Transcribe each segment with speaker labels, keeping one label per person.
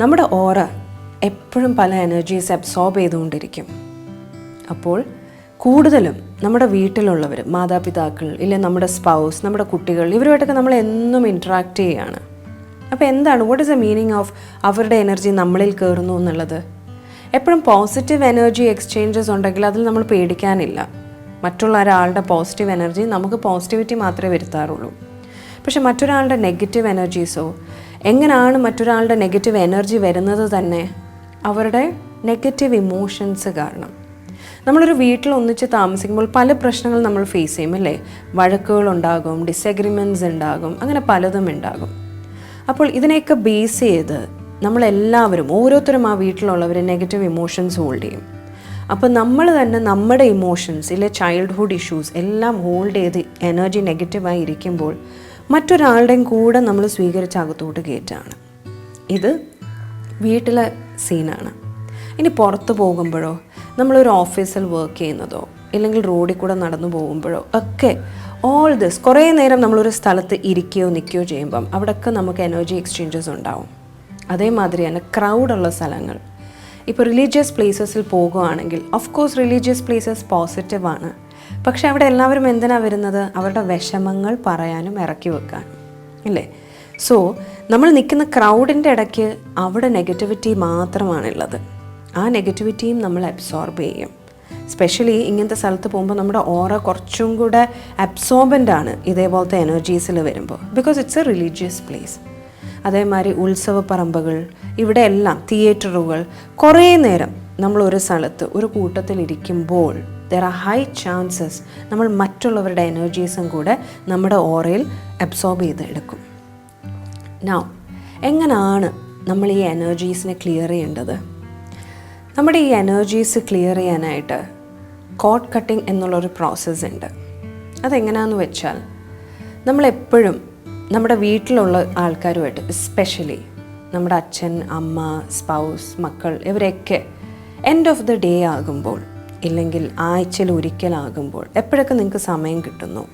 Speaker 1: നമ്മുടെ ഓറ എപ്പോഴും പല എനർജീസ് അബ്സോർബ് ചെയ്തുകൊണ്ടിരിക്കും. അപ്പോൾ കൂടുതലും നമ്മുടെ വീട്ടിലുള്ളവർ മാതാപിതാക്കൾ ഇല്ലെങ്കിൽ നമ്മുടെ സ്പൗസ് നമ്മുടെ കുട്ടികൾ ഇവരുമായിട്ടൊക്കെ നമ്മൾ എന്നും ഇൻട്രാക്ട് ചെയ്യുകയാണ് അപ്പോൾ എന്താണ്? What is a meaning of അവരുടെ എനർജി നമ്മളിൽ കയറുന്നു എന്നുള്ളത്? എപ്പോഴും പോസിറ്റീവ് എനർജി എക്സ്ചേഞ്ചസ് ഉണ്ടെങ്കിൽ അതിൽ നമ്മൾ പേടിക്കാനില്ല. മറ്റുള്ള ഒരാളുടെ പോസിറ്റീവ് എനർജി നമുക്ക് പോസിറ്റിവിറ്റി മാത്രമേ വരുത്താറുള്ളൂ. പക്ഷെ മറ്റൊരാളുടെ നെഗറ്റീവ് എനർജീസോ എങ്ങനെയാണ് മറ്റൊരാളുടെ നെഗറ്റീവ് എനർജി വരുന്നത് തന്നെ? അവരുടെ നെഗറ്റീവ് ഇമോഷൻസ് കാരണം. നമ്മളൊരു വീട്ടിൽ ഒന്നിച്ച് താമസിക്കുമ്പോൾ പല പ്രശ്നങ്ങൾ നമ്മൾ ഫേസ് ചെയ്യും അല്ലേ? വഴക്കുകൾ ഉണ്ടാകും ഡിസഗ്രിമെന്റ്സ് ഉണ്ടാകും അങ്ങനെ പലതും ഉണ്ടാകും. അപ്പോൾ ഇതിനെയൊക്കെ ബേസ് ചെയ്ത് നമ്മളെല്ലാവരും ഓരോരുത്തരും ആ വീട്ടിലുള്ളവർ നെഗറ്റീവ് ഇമോഷൻസ് ഹോൾഡ് ചെയ്യും. അപ്പോൾ നമ്മൾ തന്നെ നമ്മുടെ ഇമോഷൻസ് ഇല്ലെ ചൈൽഡ്ഹുഡ് ഇഷ്യൂസ് എല്ലാം ഹോൾഡ് ചെയ്ത് എനർജി നെഗറ്റീവായി ഇരിക്കുമ്പോൾ മറ്റൊരാളുടെയും കൂടെ നമ്മൾ സ്വീകരിച്ച അകത്തോട്ട് കയറ്റാണ്. ഇത് വീട്ടിലെ സീനാണ്. ഇനി പുറത്ത് പോകുമ്പോഴോ നമ്മളൊരു ഓഫീസിൽ വർക്ക് ചെയ്യുന്നതോ ഇല്ലെങ്കിൽ റോഡിൽ കൂടെ നടന്നു പോകുമ്പോഴോ ഒക്കെ ഓൾ ദിസ് കുറേ നേരം നമ്മളൊരു സ്ഥലത്ത് ഇരിക്കുകയോ നിൽക്കുകയോ ചെയ്യുമ്പം അവിടെയൊക്കെ നമുക്ക് എനർജി എക്സ്ചേഞ്ചസ് ഉണ്ടാവും. അതേമാതിരി തന്നെ ക്രൗഡുള്ള സ്ഥലങ്ങൾ. ഇപ്പോൾ റിലീജിയസ് പ്ലേസസിൽ പോകുകയാണെങ്കിൽ ഓഫ് കോഴ്സ് റിലീജിയസ് പ്ലേസസ് പോസിറ്റീവാണ് പക്ഷെ അവിടെ എല്ലാവരും എന്തിനാണ് വരുന്നത്? അവരുടെ വിഷമങ്ങൾ പറയാനും ഇറക്കി വെക്കാൻ. അല്ലേ സോ നമ്മൾ നിൽക്കുന്ന ക്രൗഡിന്റെ ഇടയ്ക്ക് അവിടെ നെഗറ്റിവിറ്റി മാത്രമാണുള്ളത്. ആ നെഗറ്റിവിറ്റിയും നമ്മൾ അബ്സോർബ് ചെയ്യും. സ്പെഷ്യലി ഇങ്ങനത്തെ സ്ഥലത്ത് പോകുമ്പോൾ നമ്മുടെ ഓറ കുറച്ചും കൂടെ അബ്സോർബന്റ് ആണ് ഇതേപോലത്തെ എനർജീസിൽ വരുമ്പോൾ. Because it's a religious place അതേമാതിരി ഉത്സവ പറമ്പുകൾ ഇവിടെ എല്ലാം തിയേറ്ററുകൾ കുറേ നേരം നമ്മൾ ഒരു സ്ഥലത്ത് ഒരു കൂട്ടത്തിൽ ഇരിക്കുമ്പോൾ ദർ ആർ ഹൈ ചാൻസസ് നമ്മൾ മറ്റുള്ളവരുടെ എനർജീസും കൂടെ നമ്മുടെ ഓറയിൽ അബ്സോർബ് ചെയ്തെടുക്കും. നൗ എങ്ങനെയാണ് നമ്മൾ ഈ എനർജീസിനെ ക്ലിയർ ചെയ്യേണ്ടത്? നമ്മുടെ ഈ എനർജീസ് ക്ലിയർ ചെയ്യാനായിട്ട് കോട്ട് കട്ടിംഗ് എന്നുള്ളൊരു പ്രോസസ്സ് ഉണ്ട്. അതെങ്ങനെയാണെന്ന് വെച്ചാൽ നമ്മളെപ്പോഴും നമ്മുടെ വീട്ടിലുള്ള ആൾക്കാരുമായിട്ട് എസ്പെഷ്യലി നമ്മുടെ അച്ഛൻ അമ്മ സ്പൗസ് മക്കൾ ഇവരൊക്കെ എൻഡ് ഓഫ് ദ ഡേ ആകുമ്പോൾ ഇല്ലെങ്കിൽ ആഴ്ചയിൽ ഒരിക്കലാകുമ്പോൾ എപ്പോഴൊക്കെ നിങ്ങൾക്ക് സമയം കിട്ടുന്നു?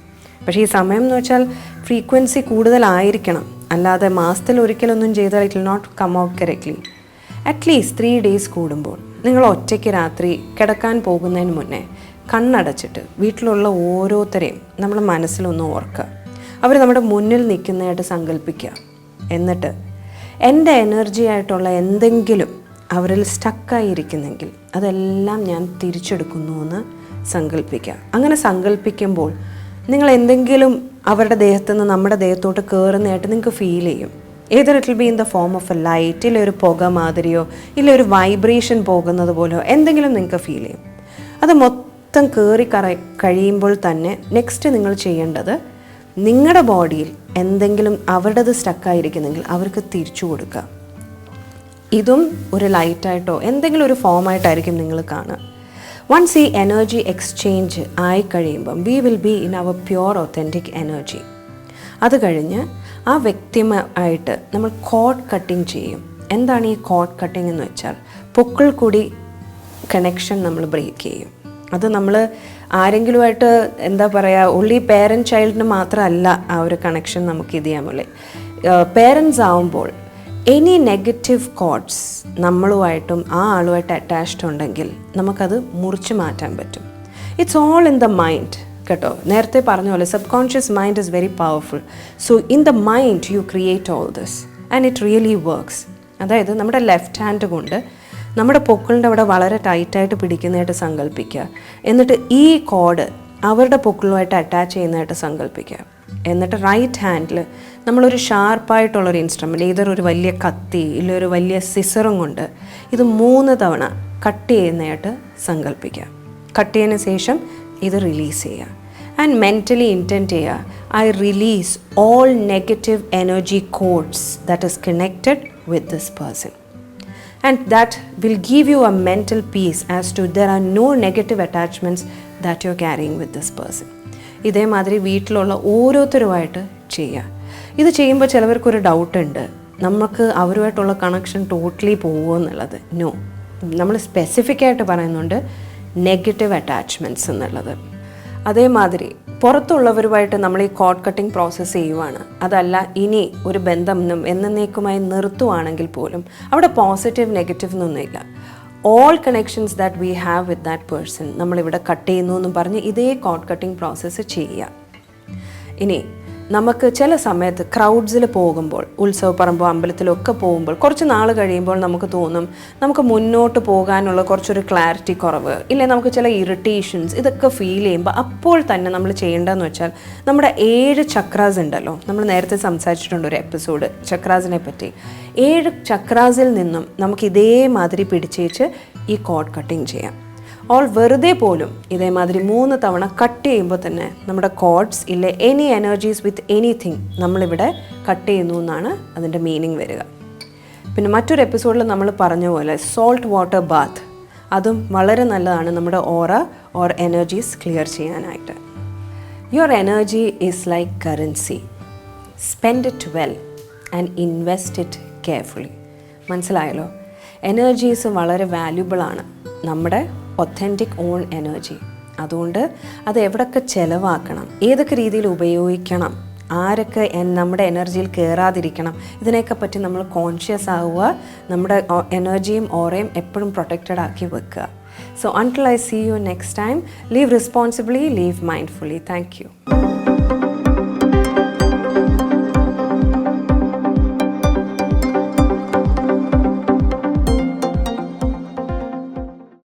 Speaker 1: പക്ഷേ ഈ സമയം എന്ന് വെച്ചാൽ ഫ്രീക്വൻസി കൂടുതലായിരിക്കണം. അല്ലാതെ മാസത്തിൽ ഒരിക്കലൊന്നും ചെയ്താൽ it will not come out correctly at least three days കൂടുമ്പോൾ നിങ്ങൾ ഒറ്റയ്ക്ക് രാത്രി കിടക്കാൻ പോകുന്നതിന് മുന്നേ കണ്ണടച്ചിട്ട് വീട്ടിലുള്ള ഓരോരുത്തരെയും നമ്മൾ മനസ്സിലൊന്ന് ഓർക്കുക. അവർ നമ്മുടെ മുന്നിൽ നിൽക്കുന്നതായിട്ട് സങ്കല്പിക്കുക. എന്നിട്ട് എന്റെ എനർജി ആയിട്ടുള്ള എന്തെങ്കിലും അവരിൽ സ്റ്റക്കായിരിക്കുന്നെങ്കിൽ അതെല്ലാം ഞാൻ തിരിച്ചെടുക്കുന്നു എന്ന് സങ്കല്പിക്കുക അങ്ങനെ സങ്കല്പിക്കുമ്പോൾ നിങ്ങൾ എന്തെങ്കിലും അവരുടെ ദേഹത്തു നിന്ന് നമ്മുടെ ദേഹത്തോട്ട് കയറുന്നതായിട്ട് നിങ്ങൾക്ക് ഫീൽ ചെയ്യും. Either it be in the form of a light ഇല്ല ഒരു പുക മാതിരിയോ ഇല്ല ഒരു വൈബ്രേഷൻ പോകുന്നത് പോലെയോ എന്തെങ്കിലും നിങ്ങൾക്ക് ഫീൽ ചെയ്യും. അത് മൊത്തം കയറി കറ കഴിയുമ്പോൾ തന്നെ നെക്സ്റ്റ് നിങ്ങൾ ചെയ്യേണ്ടത് നിങ്ങളുടെ ബോഡിയിൽ എന്തെങ്കിലും അവരുടേത് സ്റ്റക്കായിരിക്കുന്നെങ്കിൽ അവർക്ക് തിരിച്ചു കൊടുക്കുക. ഇതും ഒരു ലൈറ്റായിട്ടോ എന്തെങ്കിലും ഒരു ഫോമായിട്ടായിരിക്കും നിങ്ങൾ കാണുക. വൺസ് ഈ എനർജി എക്സ്ചേഞ്ച് ആയി കഴിയുമ്പം we will be in our pure authentic energy അത് കഴിഞ്ഞ് ആ വ്യക്തിമായിട്ട് നമ്മൾ കോഡ് കട്ടിങ് ചെയ്യും. എന്താണ് ഈ കോഡ് കട്ടിങ് എന്ന് വെച്ചാൽ? പൊക്കിൾ കൂടി കണക്ഷൻ നമ്മൾ ബ്രേക്ക് ചെയ്യും. അത് നമ്മൾ ആരെങ്കിലുമായിട്ട് എന്താ പറയുക ഉള്ളി പേരന്റ് ചൈൽഡിന് മാത്രമല്ല ആ ഒരു കണക്ഷൻ നമുക്ക് ഇത് ചെയ്യാൻ പോലെ പേരൻസ് ആവുമ്പോൾ എനി നെഗറ്റീവ് കോഡ്സ് നമ്മളുമായിട്ടും ആ ആളുമായിട്ട് അറ്റാച്ച്ഡ് ഉണ്ടെങ്കിൽ നമുക്കത് മുറിച്ച് മാറ്റാൻ പറ്റും. It's all in the mind കേട്ടോ. നേരത്തെ പറഞ്ഞ പോലെ subconscious mind is very powerful so in the mind you create all this and it really works അതായത് നമ്മുടെ ലെഫ്റ്റ് ഹാൻഡ് കൊണ്ട് നമ്മുടെ പൊക്കിളിന്റെ അവിടെ വളരെ ടൈറ്റായിട്ട് പിടിക്കുന്നതായിട്ട് സങ്കല്പിക്കുക. എന്നിട്ട് ഈ കോഡ് അവരുടെ പൊക്കിളുമായിട്ട് അറ്റാച്ച് ചെയ്യുന്നതായിട്ട് സങ്കല്പിക്കുക. എന്നിട്ട് റൈറ്റ് ഹാൻഡിൽ നമ്മളൊരു ഷാർപ്പായിട്ടുള്ളൊരു ഇൻസ്ട്രുമെന്റ് ഇതൊരു ഒരു വലിയ കത്തി ഇല്ല ഒരു വലിയ സിസറും കൊണ്ട് ഇത് മൂന്ന് തവണ കട്ട് ചെയ്യുന്നതായിട്ട് സങ്കല്പിക്കുക കട്ട് ചെയ്തതിന് ശേഷം ഇത് റിലീസ് ചെയ്യുക. ആൻഡ് മെന്റലി ഇന്റന്റ് ചെയ്യുക. I release all negative energy cords that is connected with this person and that will give you a mental peace as to there are no negative attachments that you are carrying with this person. ഇതേമാതിരി വീട്ടിലുള്ള ഓരോരുത്തരുമായിട്ട് ചെയ്യുക ഇത് ചെയ്യുമ്പോൾ ചിലവർക്കൊരു doubt ഉണ്ട് നമുക്ക് അവരുമായിട്ടുള്ള connection totally പോകുമോ എന്നുള്ളത്? നോ നമ്മൾ സ്പെസിഫിക് ആയിട്ട് പറയുന്നുണ്ട് നെഗറ്റീവ് അറ്റാച്ച്മെന്റ്സ് എന്നുള്ളത്. അതേമാതിരി പുറത്തുള്ളവരുമായിട്ട് നമ്മൾ ഈ കോഡ് കട്ടിംഗ് പ്രോസസ്സ് ചെയ്യുവാണ്. അതല്ല ഇനി ഒരു ബന്ധം എന്നേക്കുമായി നിർത്തുവാണെങ്കിൽ പോലും അവിടെ പോസിറ്റീവ് നെഗറ്റീവ് എന്നൊന്നുമില്ല. All connections that we have with that person നമ്മളിവിടെ കട്ട് ചെയ്യുന്നു എന്നും പറഞ്ഞ് ഇതേ കോഡ് കട്ടിംഗ് പ്രോസസ്സ് ചെയ്യുക. ഇനി നമുക്ക് ചില സമയത്ത് ക്രൗഡ്സിൽ പോകുമ്പോൾ ഉത്സവപ്പറമ്പോ അമ്പലത്തിലൊക്കെ പോകുമ്പോൾ കുറച്ച് നാൾ കഴിയുമ്പോൾ നമുക്ക് തോന്നും നമുക്ക് മുന്നോട്ട് പോകാനുള്ള കുറച്ചൊരു ക്ലാരിറ്റി കുറവ് ഇല്ലെങ്കിൽ നമുക്ക് ചില ഇറിറ്റേഷൻസ് ഇതൊക്കെ ഫീൽ ചെയ്യുമ്പോൾ അപ്പോൾ തന്നെ നമ്മൾ ചെയ്യേണ്ടതെന്ന് വെച്ചാൽ നമ്മുടെ ഏഴ് ചക്രാസ് ഉണ്ടല്ലോ? നമ്മൾ നേരത്തെ സംസാരിച്ചിട്ടുണ്ട് ഒരു എപ്പിസോഡ് ചക്രാസിനെ പറ്റി. ഏഴ് ചക്രാസിൽ നിന്നും നമുക്ക് ഇതേമാതിരി പിടിച്ചേച്ച് ഈ കോഡ് കട്ടിങ് ചെയ്യാം. ഓൾ വെറുതെ പോലും ഇതേമാതിരി മൂന്ന് തവണ കട്ട് ചെയ്യുമ്പോൾ തന്നെ നമ്മുടെ കോഡ്സ് ഇല്ലെ എനി എനർജീസ് വിത്ത് എനിത്തിങ് നമ്മളിവിടെ കട്ട് ചെയ്യുന്നു എന്നാണ് അതിന്റെ മീനിങ് വരിക. പിന്നെ മറ്റൊരു എപ്പിസോഡിൽ നമ്മൾ പറഞ്ഞ പോലെ സോൾട്ട് വാട്ടർ ബാത്ത് അതും വളരെ നല്ലതാണ് നമ്മുടെ ഓറ ഓർ എനർജീസ് ക്ലിയർ ചെയ്യാനായിട്ട്. Your energy is like currency spend it well and invest it carefully മനസ്സിലായല്ലോ? എനർജീസ് വളരെ വാല്യുബിൾ ആണ് നമ്മുടെ ഒത്തന്റിക് ഓൺ എനർജി അതുകൊണ്ട് അത് എവിടൊക്കെ ചിലവാക്കണം ഏതൊക്കെ രീതിയിൽ ഉപയോഗിക്കണം ആരൊക്കെ നമ്മുടെ എനർജിയിൽ കയറാതിരിക്കണം ഇതിനെയൊക്കെ പറ്റി നമ്മൾ കോൺഷ്യസ് ആവുക നമ്മുടെ എനർജിയും ഓറയും എപ്പോഴും പ്രൊട്ടക്റ്റഡ് ആക്കി വെക്കുക. So until I see you next time live responsibly live mindfully thank you